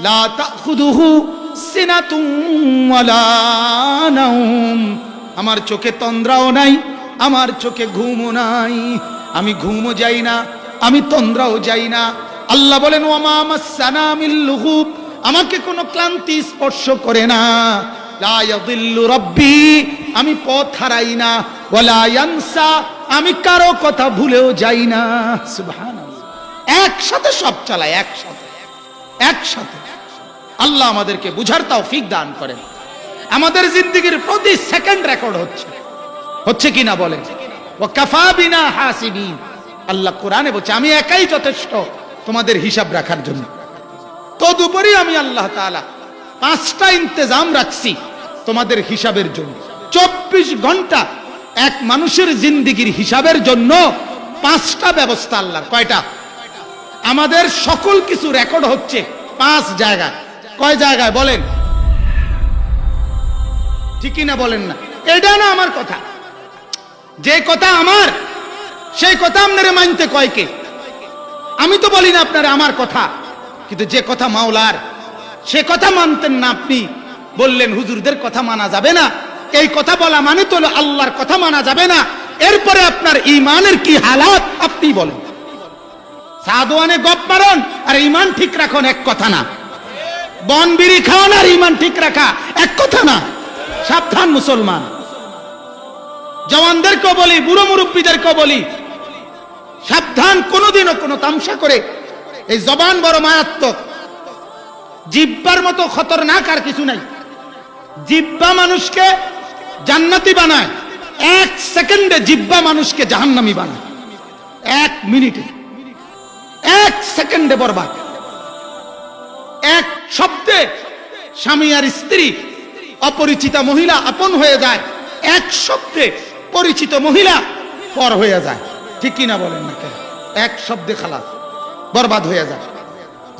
লা তাখুদুহু সিনাতুম ওয়ালা নাওম। আমার চোখে তন্দ্রাও নাই, আমার চোখে ঘুমও নাই। আমি ঘুমও যাই না, আমি তন্দ্রাও যাই না। আল্লাহ বলেন, ওয়ামা মাসানা মিল লুগুব আমাকে কোনো ক্লান্তি স্পর্শ করে না। রাব্বি, আমি পথ হারাই না। ওয়ালা ইয়ানসা, আমি কারও কথা ভুলেও যাই না। সুবহানাল্লাহ। একসাথে সব চালায়, একসাথে। একসাথে। আল্লাহ আমাদেরকে বুঝার তৌফিক দান করেন। আমাদের জিন্দগির প্রতি সেকেন্ড রেকর্ড হচ্ছে। হচ্ছে কিনা বলেন? ও কাফা বিনা হাসিবিন। আল্লাহ কোরআনে বলছে, আমি একাই যথেষ্ট তোমাদের হিসাব রাখার জন্য। তদুপরি আমি আল্লাহ তাআলা পাঁচটা ইন্তেজাম রাখছি তোমাদের হিসাবের জন্য। চব্বিশ ঘণ্টা এক মানুষের জিন্দিগির হিসাবের জন্য পাঁচটা ব্যবস্থা আল্লাহর। কয়টা? আমাদের সকল কিছু রেকর্ড হচ্ছে পাঁচ জায়গায় কয় জায়গায় বলেন? ঠিকই না বলেন না? এটা না আমার কথা। যে কথা আমার, সেই কথা আপনারা মানতে কয়কে আমি তো বলি না আপনারা আমার কথা, কিন্তু যে কথা মাওলার, সে কথা মানতেন না আপনি। বললেন, হুজুরদের কথা মানা যাবে না। এই কথা বলা মানে তো আল্লাহর কথা মানা যাবে না। এরপরে আপনার ইমানের কি হালাত? আপনি বলেন। সাদওয়ানে গপ মারন, আর ইমান ঠিক রাখুন, এক কথা না। বন বিড়ি খাওয়ান, আর ইমান ঠিক রাখা, এক কথা না। সাবধান মুসলমান। জওয়ানদেরকেও বলি, বুড়ো মুরব্বীদেরকেও বলি, সাবধান, কোনোদিনও কোনো তামসা করে। এই জবান বড় মারাত্মক। জিব্বার মতো খতরনাক আর কিছু নাই। জিব্বা মানুষকে জান্নাতি বানায়। এক সেকেন্ডে জিব্বা মানুষকে জাহান্নামি বানায়। এক মিনিটে। এক সেকেন্ডে বরবাদ। এক শব্দে স্বামী আর স্ত্রী, অপরিচিতা মহিলা আপন হয়ে যায়। এক শব্দে পরিচিত মহিলা পর হয়ে যায়। ঠিক কিনা বলেন না কেন? এক শব্দে খালাস, বরবাদ হয়ে যায়।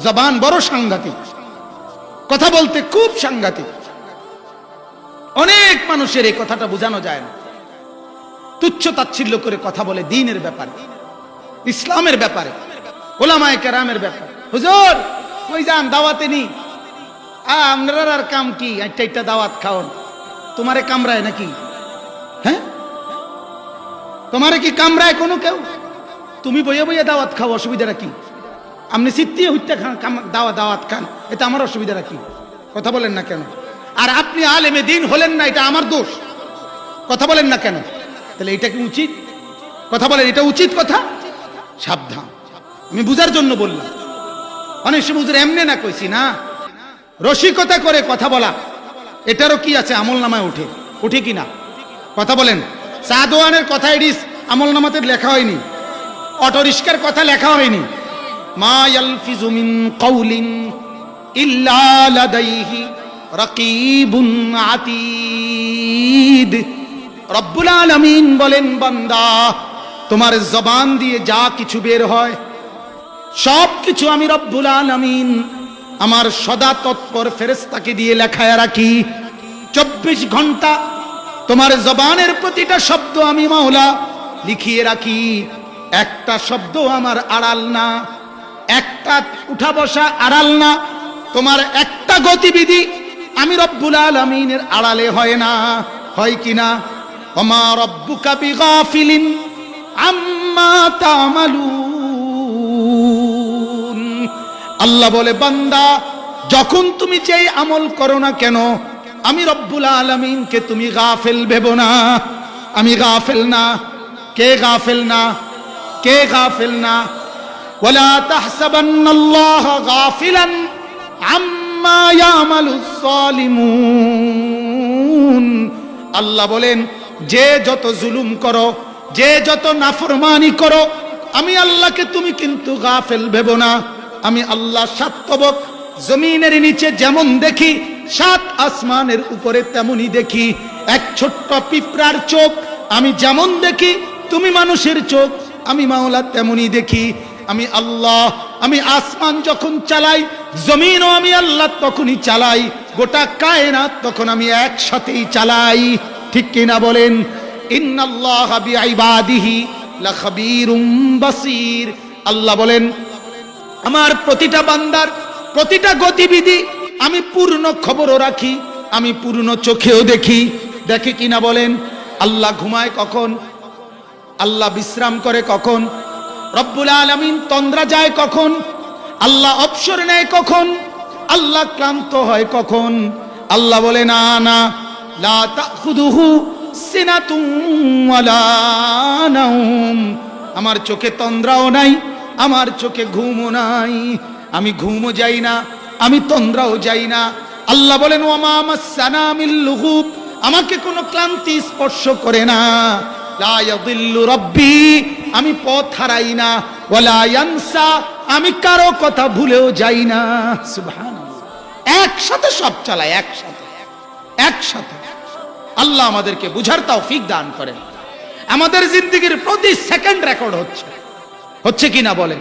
জবান বড় সাংঘাতিক। কথা বলতে খুব সাংঘাতিক। অনেক মানুষের এই কথাটা বোঝানো যায় না। তুচ্ছ তাচ্ছিল্য করে কথা বলে দিনের ব্যাপারে, ইসলামের ব্যাপারে। ওলামায় কেরামের ব্যাপারে। হুজুর, কই যান, দাওয়াতে নি? আপনার আর কাম কি? একটা একটা দাওয়াত খাওন তোমারে কামরায় নাকি? হ্যাঁ? তোমারে কি কামরায় কোনো কেউ? তুমি বইয়ে বইয়ে দাওয়াত খাও, অসুবিধাটা কি? আপনি সিত্তিয়ে হইতে খান দাওয়া, দাওয়াত খান, এটা আমার অসুবিধাটা কি? কথা বলেন না কেন? আর আপনি আলেমে দিন হলেন না, এটা আমার দোষ। কথা বলেন না কেন? তাহলে এটা কি উচিত? কথা বলেন, এটা উচিত কথা? সাবধান। আমি বুঝার জন্য বললাম। অনেক সময় হুজুর এমনি না কইছি না। রসিকতা করে কথা বলা। এটারও কি আছে? আমল নামায় উঠে। উঠে কি না? কথা বলেন। সাদোয়ানের কথা এডিস আমল নামাতে লেখা হয়নি। অটো রিস্কার কথা লেখা হয়নি। মা ইয়ালফিজু কাউলিন ইল্লা লাদাইহি রাকিবুন আতীদ। রব্বুল আলামিন বলেন, বান্দা, তোমার জবান দিয়ে যা কিছু বের হয় সব কিছু আমি রব্বুল আলামিন আমার সদা তৎপর ফেরেস্তাকে দিয়ে লেখায় রাখি। চব্বিশ ঘণ্টা তোমার জবানের প্রতিটা শব্দ আমি মাওলা লিখিয়ে রাখি। একটা শব্দ আমার আড়াল না, একটা উঠা বসা আড়াল না, তোমার একটা গতিবিধি আমি রব্বুল আলামিনের আড়ালে হয় না, হয় কিনা ওমা রব্বুকা বিগাফিলিন আম্মা তামালুন। আল্লাহ বলে বান্দা যখন তুমি যেই আমল করো না কেন আমি রব্বুল আলমিনকে তুমি গাফেল ভেবো না আমি গাফেল না কে গাফেল না কে গাফেল না ولا تحسبن الله غافلا عما يعمل الظالمون আল্লাহ বলেন যে যত জুলুম করো যে যত নাফরমানি করো আমি আল্লাহকে তুমি কিন্তু গাফেল ভেবো না আমি আল্লাহ সাতবক জমিনের নিচে যেমন দেখি, সাত আসমানের উপরে তেমনই দেখি। এক ছোট্ট পিঁপড়ার চোখ, আমি যেমন দেখি, তুমি মানুষের চোখ, আমি মাওলা তেমনই দেখি। আমি আল্লাহ, আমি আসমান যখন চালাই, জমিনও আমি আল্লাহ তখনই চালাই, গোটা কায়নাত তখন আমি একসাথেই চালাই। ঠিক কিনা বলেন? ইন্নাল্লাহ বিআইবাদিহি লাখাবীরুম বাসীর। আল্লাহ বলেন আমার প্রতিটা বান্দার, প্রতিটা গতিবিধি আমি পূর্ণ খবরও রাখি, আমি পূর্ণ চোখেও দেখি। দেখে কিনা বলেন, আল্লাহ ঘুমায় কখন? আল্লাহ বিশ্রাম করে কখন? রব্বুল আলমিন তন্দ্রা যায় কখন? আল্লাহ অবসর নেয় কখন? আল্লাহ ক্লান্ত হয় কখন? আল্লাহ বলে, না না, লা সিনাতুম আমার চোখে তন্দ্রাও নাই আমার চোখে ঘুমও নাই। আমি ঘুমও যাই না, আমি তন্দ্রাও যাই না। আল্লাহ বলেন, ওয়ামা মাসানা মিল লুগুব আমাকে কোনো ক্লান্তি স্পর্শ করে না। রাব্বি, আমি পথ হারাই না। ওয়ালা ইয়ানসা, আমি কারও কথা ভুলেও যাই না। একসাথে সব চালায়, একসাথে। একসাথে। আল্লাহ আমাদেরকে বুঝার তাও ফিক দান করেন। আমাদের জিন্দগির প্রতি সেকেন্ড রেকর্ড হচ্ছে। হচ্ছে কিনা বলেন?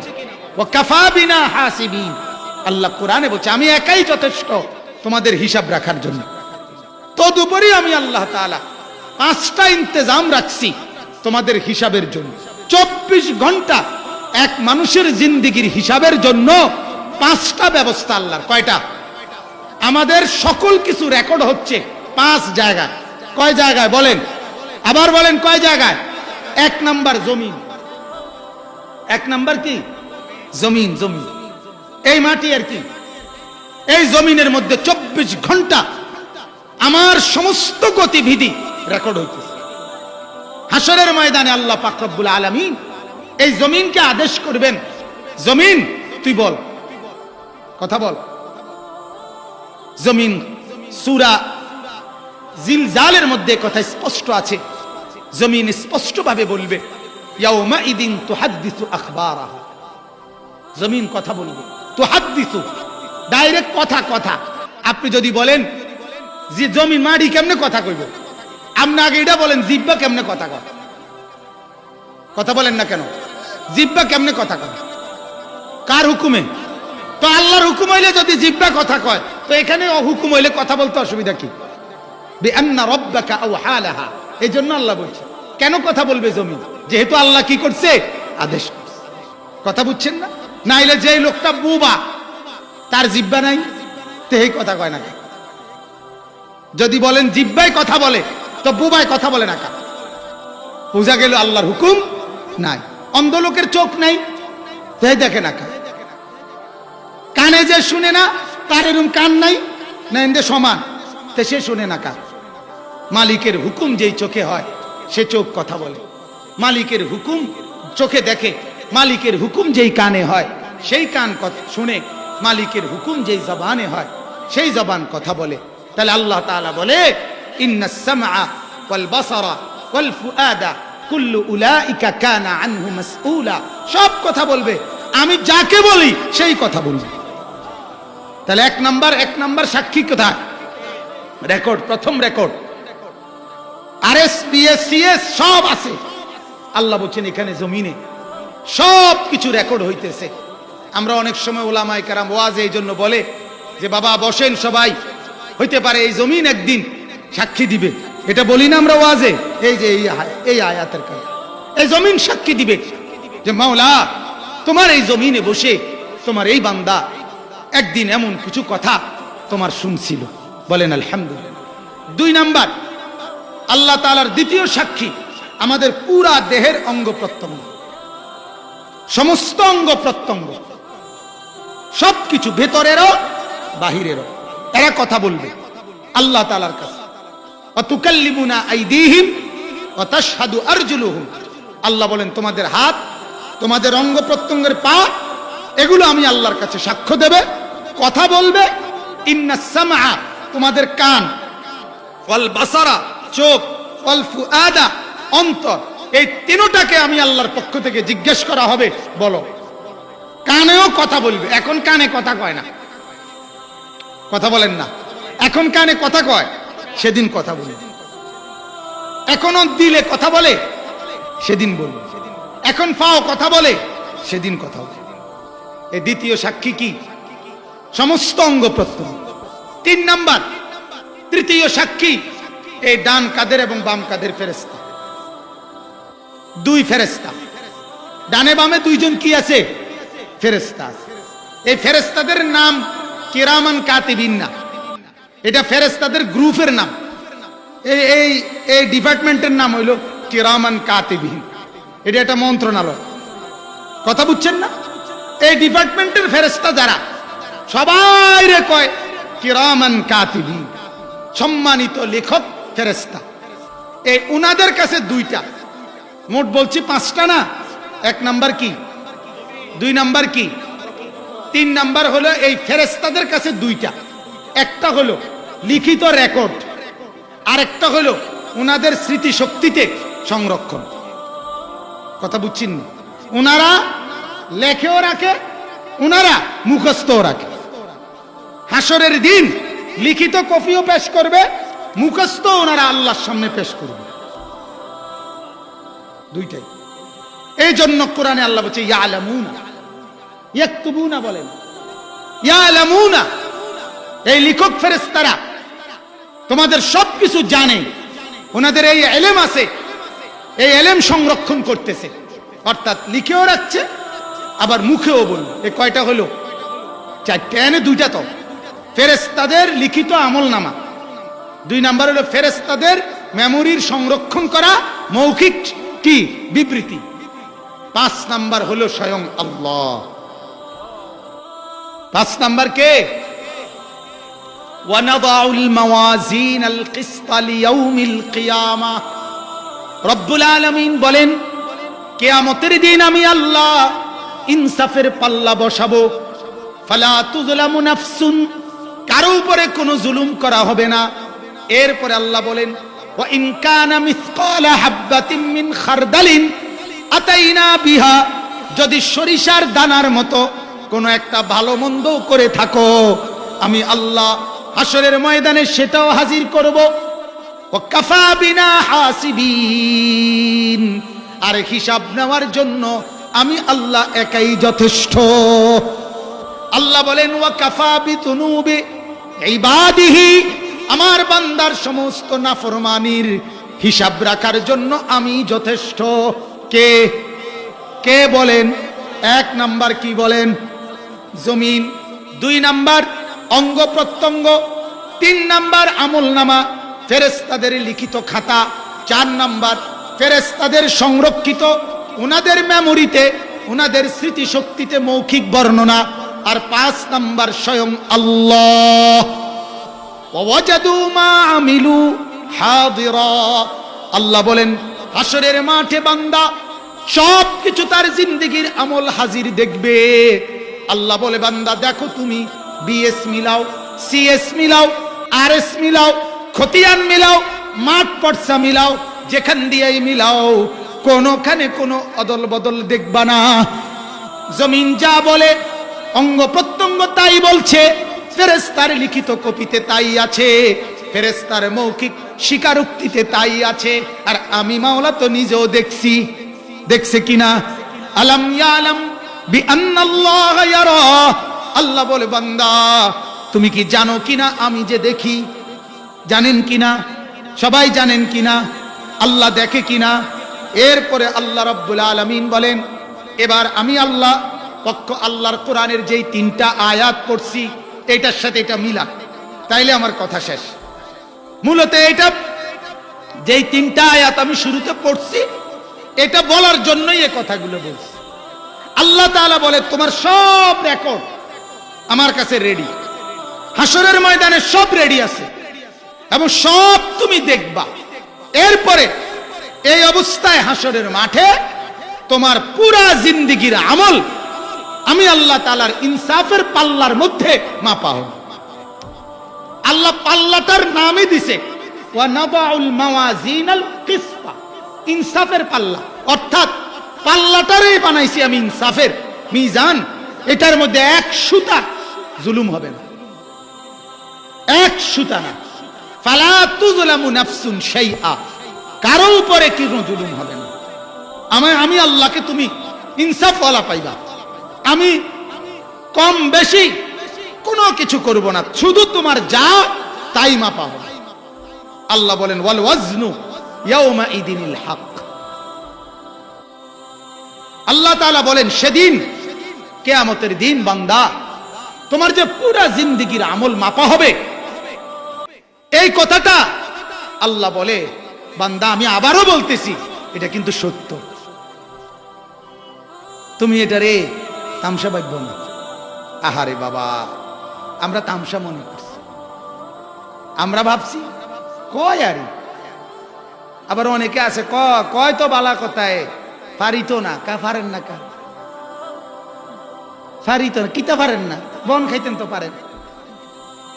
ও কাফা বিনা হাসিবিন। আল্লাহ কোরআনে বলছে, আমি একাই যথেষ্ট তোমাদের হিসাব রাখার জন্য। তদুপরি আমি আল্লাহ তাআলা পাঁচটা ইন্তেজাম রাখছি তোমাদের হিসাবের জন্য। চব্বিশ ঘণ্টা এক মানুষের জিন্দিগির হিসাবের জন্য পাঁচটা ব্যবস্থা আল্লাহর। কয়টা? আমাদের সকল কিছু রেকর্ড হচ্ছে পাঁচ জায়গায়। কয় জায়গায় বলেন? আবার বলেন কয় জায়গায়? এক নাম্বার জমিন। এক নাম্বার কি? জমিন জমিন। এই মাটি আর কি? এই জমিনের মধ্যে চব্বিশ ঘণ্টা আমার সমস্ত গতিবিধি রেকর্ড হইতেছে। হাসরের ময়দানে আল্লাহ পাকরব্বুল আলমিন এই জমিনকে আদেশ করবেন। জমিন, তুই বল। কথা বল। জমিন, সুরা জিলজালের মধ্যে কথা স্পষ্ট আছে। জমিন স্পষ্টভাবে বলবে। জমিন কথা বলবে। ডাইরেক্ট কথা কথা। আপনি যদি বলেন যে জমিন মাটি কেমনে কথা কইব? আপনি আগে এটা বলেন জিব্বা কেমনে কথা কয়? কথা বলেন না কেন? জিব্বা কেমনে কথা কয়? কার হুকুমে? তো আল্লাহর হুকুম হইলে যদি জিব্বা কথা কয়, তো এখানে অহুকুম হইলে কথা বলতে অসুবিধা কি? এই জন্য আল্লাহ বলছে, কেন কথা বলবে জমিন? যেহেতু আল্লাহ কি করছে? আদেশ কথা বুঝছেন না? নাইলে যে লোকটা বুবা, তার জিব্বা নাই, তেই কথা কয় না যদি বলেন জিব্বাই কথা বলে, তো বুবাই কথা বলে না কা বোঝা গেল আল্লাহর হুকুম নাই। অন্ধ লোকের চোখ নাই, তাই দেখে না কানে যে শুনে না, তার এরকম কান নাই, না এন্দে সমান, তে সে শুনে না কা মালিকের হুকুম যেই চোখে হয়, সে চোখ কথা বলে। মালিকের হুকুম চোখে দেখে, মালিকের হুকুম যেই কানে হয়, সেই কান কথা শুনে মালিকের হুকুম যেই জবানে হয়, সেই জবান কথা বলে। তাহলে আল্লাহ তাআলা বলে সব কথা বলবে। আমি যাকে বলি, সেই কথা বলবে। তাহলে এক নাম্বার এক নাম্বার সাক্ষী কোথায়? রেকর্ড, প্রথম রেকর্ড। আর এস পিএস সিএস সব আছে। আল্লাহ বলছেন, এখানে জমিনে সব কিছু রেকর্ড হইতেছে। আমরা অনেক সময় ওলামাই কারাম ওয়াজ এই জন্য বলে যে, বাবা, বসেন সবাই। হইতে পারে এই জমিন একদিন সাক্ষী দিবে। এটা বলি না আমরা ওয়াজে। এই যে, এই আয়াতের কাজ এই জমিন সাক্ষী দিবে যে, মাওলা, তোমার এই জমিনে বসে তোমার এই বান্দা একদিন এমন কিছু কথা তোমার শুনছিল। বলেন, আলহামদুলিল্লাহ। দুই নাম্বার, আল্লাহ তাআলার দ্বিতীয় সাক্ষী আমাদের পুরা দেহের অঙ্গ প্রত্যঙ্গ। সমস্ত অঙ্গ প্রত্যঙ্গ। সবকিছু ভেতরেরও বাহিরেরও। এরা কথা বলবে আল্লাহ তাআলার কাছে। আল্লাহ বলেন, তোমাদের হাত, তোমাদের অঙ্গ প্রত্যঙ্গের পা, এগুলো আমি আল্লাহর কাছে সাক্ষ্য দেবে, কথা বলবে। তোমাদের কান। বাসারা, চোখ। ওয়াল অন্তর। এই তিনটাকে আমি আল্লাহর পক্ষ থেকে জিজ্ঞেস করা হবে, বলো। কানেও কথা বলবে। এখন কানে কথা কয় না। কথা বলেন না। এখন কানে কথা কয়, সেদিন কথা বলবে। এখনও দিলে কথা বলে, সেদিন বলবে। এখন পাও কথা বলে, সেদিন কথা বলে। এই দ্বিতীয় সাক্ষী কি? সমস্ত অঙ্গ প্রত্যঙ্গ। তিন নাম্বার, তৃতীয় সাক্ষী, এই ডান কাদের এবং বাম কাদের ফেরেস্তা দুই ফেরেস্তা ডানে বামে দুইজন কি আছে? ফেরেস্তা আছে। এই ফেরেস্তাদের নাম কিরামান কাতিবিন না। এটা ফেরেস্তাদের গ্রুপের নাম। এই এই ডিপার্টমেন্টের নাম হইল কিরামান কাতিবিন। এটা একটা মন্ত্রণালয়। কথা বুঝছেন না? এই ডিপার্টমেন্টের ফেরেস্তা যারা সবাই রে কয় কিরামান কাতিবিন। সম্মানিত লেখক ফেরেস্তা এই উনাদের কাছে দুইটা। মোট বলছি পাঁচটা না? এক নাম্বার কি? দুই নাম্বার কি? তিন নাম্বার হলো এই ফেরেস্তাদের কাছে দুইটা। একটা হলো লিখিত রেকর্ড, আরেকটা হলো ওনাদের স্মৃতিশক্তিতে সংরক্ষণ। কথা বুঝছেন না? ওনারা লেখেও রাখে ওনারা মুখস্থও রাখে। হাসরের দিন লিখিত কপিও পেশ করবে মুখস্থ ওনারা আল্লাহর সামনে পেশ করবে। দুইটাই। এই জন্য কোরআনে আল্লাহ বলছে, ইয়ালামুনা। বলেন। ইয়ালামুনা। এই লিখক ফেরেশতারা তোমাদের সব কিছু জানে। ওনাদের এই এলেম আছে। এই এলেম সংরক্ষণ করতেছে। অর্থাৎ লিখেও রাখছে, আবার মুখেও বলল এ কয়টা হলো? চারটে। এনে দুইটা তো। ফেরেস্তাদের লিখিত আমল নামা দুই নাম্বার হলো ফেরেস্তাদের মেমোরির সংরক্ষণ করা, মৌখিক কি? বিবৃতি। পাঁচ নাম্বার হলো স্বয়ং আল্লাহ। পাঁচ নাম্বার কে? রব্বুল আলমিন বলেন, কেয়ামতের দিন আমি আল্লাহ ইনসাফের পাল্লা বসাবো। ফালা কারও উপরে কোনো জুলুম করা হবে না। এরপরে আল্লাহ বলেন ইন কানা মিসকালা হাববাতিন মিন খারদালিন আতাইনা বিহা যদি সরিষার দানার মতো কোনো একটা ভালো মন্দ করে থাকো, আমি আল্লাহ হাসরের ময়দানে সেটাও হাজির করব। ও কাফা বিনা হাসিবিন, আর হিসাব নেওয়ার জন্য আমি আল্লাহ একাই যথেষ্ট। আল্লাহ বলেন ওয়া কাফা বিতুনুবি ইবাদিহি আমার বান্দার সমস্ত নাফরমানির হিসাব রাখার জন্য আমি যথেষ্ট। কে? কে বলেন? এক নাম্বার কি বলেন? জমিন। দুই নাম্বার অঙ্গ প্রত্যঙ্গ। তিন নাম্বার আমল নামা ফেরেস্তাদের লিখিত খাতা। চার নাম্বার ফেরেস্তাদের সংরক্ষিত। ওনাদের মেমোরিতে ওনাদের স্মৃতিশক্তিতে মৌখিক বর্ণনা। আর পাঁচ নাম্বার স্বয়ং আল্লাহ। আল্লাহ বলেন হাসরের মাঠে বান্দা সব কিছু তার জিন্দগির আমল হাজির দেখবে। আল্লাহ বলে, বান্দা, দেখো তুমি, বিএস মিলাও, সিএস মিলাও আর এস মিলাও, খতিয়ান মিলাও, মাঠ পর্সা মিলাও, যেখান দিয়ে মিলাও, কোনোখানে কোনো অদল বদল দেখবা না। জমিন যা বলে, অঙ্গ প্রত্যঙ্গ তাই বলছে। ফেরেস্তার লিখিত কপিতে তাই আছে ফেরেস্তার মৌখিক স্বীকারোক্তিতে তাই আছে, আর আমি মাওলা তো নিজেও দেখছি। দেখছে কিনা? আলাম ইয়ালাম বি আন্নাল্লাহ আল্লাহ বলে, বান্দা, তুমি কি জানো কিনা? আমি যে দেখি, জানেন কিনা? সবাই জানেন কিনা? আল্লাহ দেখে কিনা? এরপরে আল্লাহ রব্বুল আলমিন বলেন, এবার আমি আল্লাহ পক্ষ আল্লাহর কোরআনের যেই তিনটা আয়াত পড়ছি এটার সাথে এটা মিলা। তাইলে আমার কথা শেষ। মূলত এটা, যেই তিনটা আয়াত আমি শুরুতে পড়ছি, এটা বলার জন্যই এ কথাগুলো বলছি। আল্লাহ তাআলা বলে, তোমার সব রেকর্ড আমার কাছে রেডি হাসরের ময়দানে সব রেডি আছে। এবং সব তুমি দেখবা। এরপরে এই অবস্থায় হাসরের মাঠে তোমার পুরা জিন্দিগির আমল আমি আল্লাহ তালার ইনসাফের পাল্লার মধ্যে মাপা হব। আল্লাহ পাল্লাটার নামই দিছে ইনসাফের পাল্লা। অর্থাৎ বানাইছি আমি ইনসাফের মিজান, এটার মধ্যে এক সুতা জুলুম হবে না। এক সুতা না। তুজলামু নাফসুন কারও উপরে কোনো জুলুম হবে না। আমি আল্লাহকে তুমি ইনসাফ ওয়ালা পাইবা। আমি কম বেশি কোনো কিছু করব না। শুধু তোমার যা, তাই মাপা হবে। আল্লাহ বলেন, ওয়াল ওয়াজনু ইয়াউমা ইদিনিল হক। আল্লাহ তাআলা বলেন, সেদিন কেয়ামতের দিন, বান্দা, তোমার যে পুরা জিন্দিগির আমল মাপা হবে, এই কথাটা আল্লাহ বলে, বান্দা, আমি আবারও বলতেছি, এটা কিন্তু সত্য। তুমি এটা রে তামসা ভাবব না। আহারে বাবা, আমরা তামসা মনে করছি। আমরা ভাবছি, কয় আরে? আবার অনেকে আছে, ক, কয় তো বালা কথায় পারিত না, কা পারেন না কা? পারিত না, কিতা পারেন না? বন খাইতেন তো পারেন।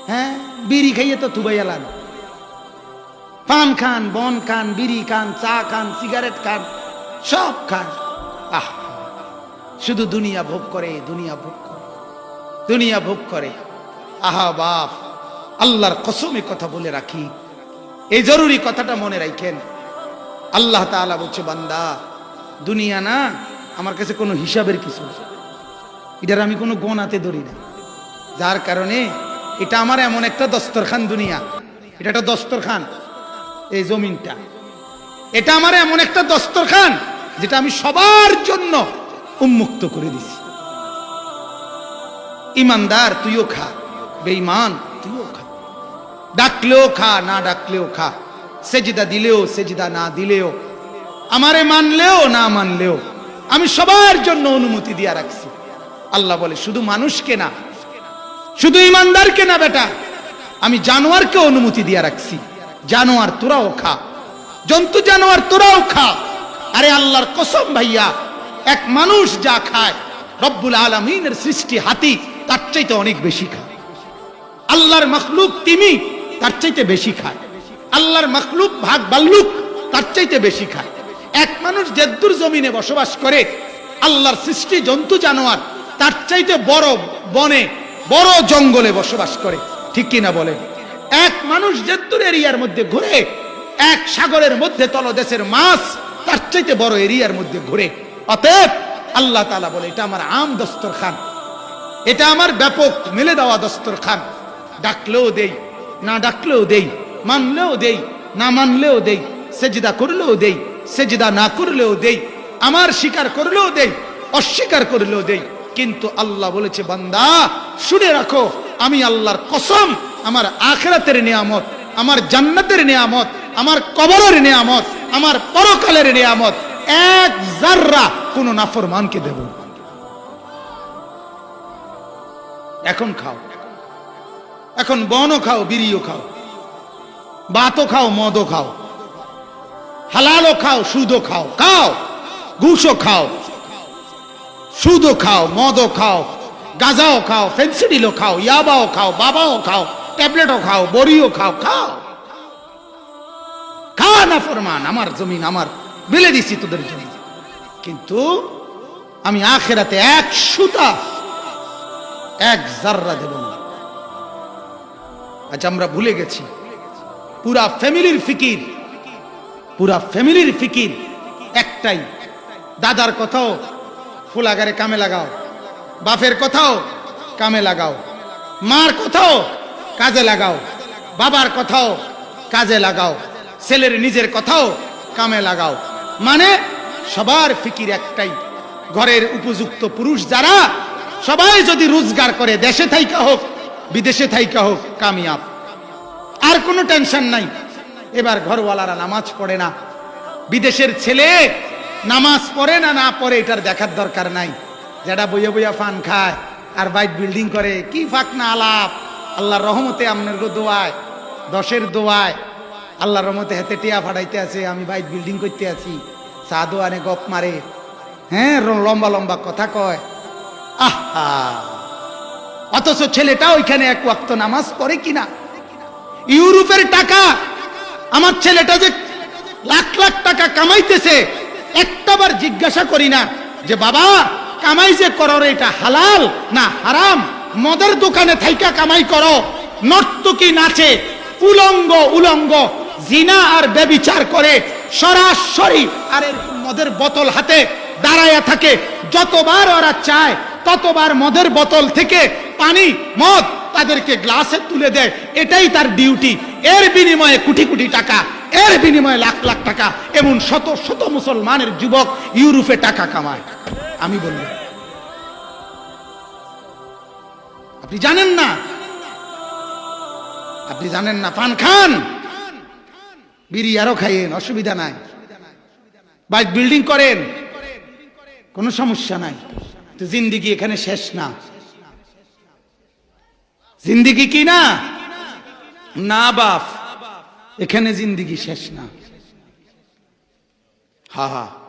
হ্যাঁ বিড়ি খাইয়ে তো থুবাই এলান পান খান, বন খান, বিড়ি খান, চা খান, সিগারেট খান, সব খান। আহ শুধু দুনিয়া ভোগ করে, দুনিয়া ভোগ করে, দুনিয়া ভোগ করে। আহা বাপ, আল্লাহর কসমে কথা বলে রাখি। এই জরুরি কথাটা মনে রাখেন। আল্লাহ তাআলা বলছে, বান্দা, দুনিয়া না, আমার কাছে কোনো হিসাবের কিছু এটার আমি কোনো গনাতে ধরি না। যার কারণে এটা আমার এমন একটা দস্তরখান দুনিয়া। এটা একটা দস্তরখান, এই জমিনটা। এটা আমার এমন একটা দস্তরখান, যেটা আমি সবার জন্য উন্মুক্ত করে দিছি। ইমানদার, তুইও খা। বেঈমান, তুইও খা। ডাকলেও খা, না ডাকলেও খা। সেজিদা দিলেও, সেজিদা না দিলেও। আমারে মানলেও, না মানলেও। আমি সবার জন্য অনুমতি দিয়া রাখছি। আল্লাহ বলে, শুধু মানুষকে না, শুধু ইমানদারকে না বেটা। আমি জানোয়ারকে অনুমতি দিয়া রাখছি। জানোয়ার তোরাও খা। জন্তু জানোয়ার তোরাও খা। আরে আল্লাহর কসম ভাইয়া এক মানুষ যা খায়, রব্বুল আলমিনের সৃষ্টি হাতি তার চাইতে অনেক বেশি খায়। আল্লাহর মখলুক তিমি তার চাইতে বেশি খায়। আল্লাহর মখলুক ভাগ বাল্লুক তার চাইতে বেশি খায়। এক মানুষ জেদ্দুর জমিনে বসবাস করে, আল্লাহর সৃষ্টি জন্তু জানোয়ার তার চাইতে বড় বনে, বড় জঙ্গলে বসবাস করে। ঠিক কিনা বলেন? এক মানুষ জেদ্দুর এরিয়ার মধ্যে ঘুরে, এক সাগরের মধ্যে তলদেশের মাছ তার চাইতে বড় এরিয়ার মধ্যে ঘুরে। অতএব আল্লাহ তালা বলে, এটা আমার আম দস্তর খান এটা আমার ব্যাপক মেলে দেওয়া দস্তর খান ডাকলেও দেই, না ডাকলেও দেই, মানলেও দেই, না মানলেও দেই, সেজিদা করলেও দেই, সেজিদা না করলেও দেই, আমার স্বীকার করলেও দেই, অস্বীকার করলেও দেই। কিন্তু আল্লাহ বলেছে, বান্দা, শুনে রাখো, আমি আল্লাহর কসম, আমার আখেরাতের নিয়ামত, আমার জান্নাতের নিয়ামত, আমার কবরের নিয়ামত, আমার পরকালের নিয়ামত এক জাররা কোন নাফরমানকে দেব। এখন খাও। এখন বনও খাও, বিড়িও খাও। বাতও খাও, মদও খাও। হালালও খাও, সুদও খাও। খাও। ঘুষও খাও। সুদও খাও, মদও খাও। গাঁজাও খাও, ফেন্সিডিলও খাও, ইয়াবাও খাও, বাবাও খাও, ট্যাবলেটও খাও, বড়িও খাও খাও। খা না ফরমান আমার জমিন আমার। বেলে দিছি তোদের জন্য। কিন্তু আমি আখেরাতে এক সুতা, এক জাররা দেব না। আজ আমরা ভুলে গেছি। পুরা ফ্যামিলির ফিকির, পুরা ফ্যামিলির ফিকির একটাই। দাদার কথাও ফুলাগারে কামে লাগাও, বাপের কথাও কামে লাগাও, মার কথাও কাজে লাগাও, বাবার কথাও কাজে লাগাও, ছেলের নিজের কথাও কামে লাগাও। মানে সবার ফিকির একটাই, ঘরের উপযুক্ত পুরুষ যারা, সবাই যদি রোজগার করে, দেশে থাইকা হোক, বিদেশে থাইকা হোক, কামিয়াব। আর কোনো টেনশন নাই। এবার ঘরওয়ালারা নামাজ পড়ে না। বিদেশের ছেলে নামাজ পড়ে না না পড়ে, এটার দেখার দরকার নাই। যেটা বইয়া বইয়া ফান খায়, আর বাইট বিল্ডিং করে, কি ফাঁক না আলাপ। আল্লাহর রহমতে আপনার দোয়ায়, দশের দোয়ায় আল্লাহর রহমতে হেতে টিয়া ফাটাইতে আছে আমি বাইট বিল্ডিং করতে আছি। চা দোয়ানে গপ মারে। হ্যাঁ লম্বা লম্বা কথা কয়। আহা! অথচ ছেলেটা ওইখানে এক ওয়াক্ত নামাজ পড়ে কিনা? ইউরোপের টাকা! আমার ছেলেটা যে লাখ লাখ টাকা কামাইতেছে একটাবার জিজ্ঞাসা করি না যে বাবা কামাই যে করো রে, এটা হালাল না হারাম? মদের দোকানে থাইকা কামাই করো। নর্তকী নাচে উলঙ্গ উলঙ্গ জিনা আর বেবিচার করে সরাসরি আর এরকম মদের বোতল হাতে দাঁড়ায়া থাকে। যতবার ওরা চায়, ততবার মদের বোতল থেকে পানি, মদ তাদেরকে গ্লাসে তুলে দেয়। এটাই তার ডিউটি। এর বিনিময়ে কোটি কোটি টাকা, এর বিনিময়ে লাখ লাখ টাকা, এমন শত শত মুসলমানের যুবক ইউরোপে টাকা কামায়। আমি বললাম, আপনি জানেন না? আপনি জানেন না? পান খান? বিড়ি আরও খাইয়েন, অসুবিধা নাই। বাইক বিল্ডিং করেন, কোনো সমস্যা নাই। জিন্দিগি এখানে শেষ না। জিন্দিগি কি না? না বাপ, এখানে জিন্দিগি শেষ না। হা হা।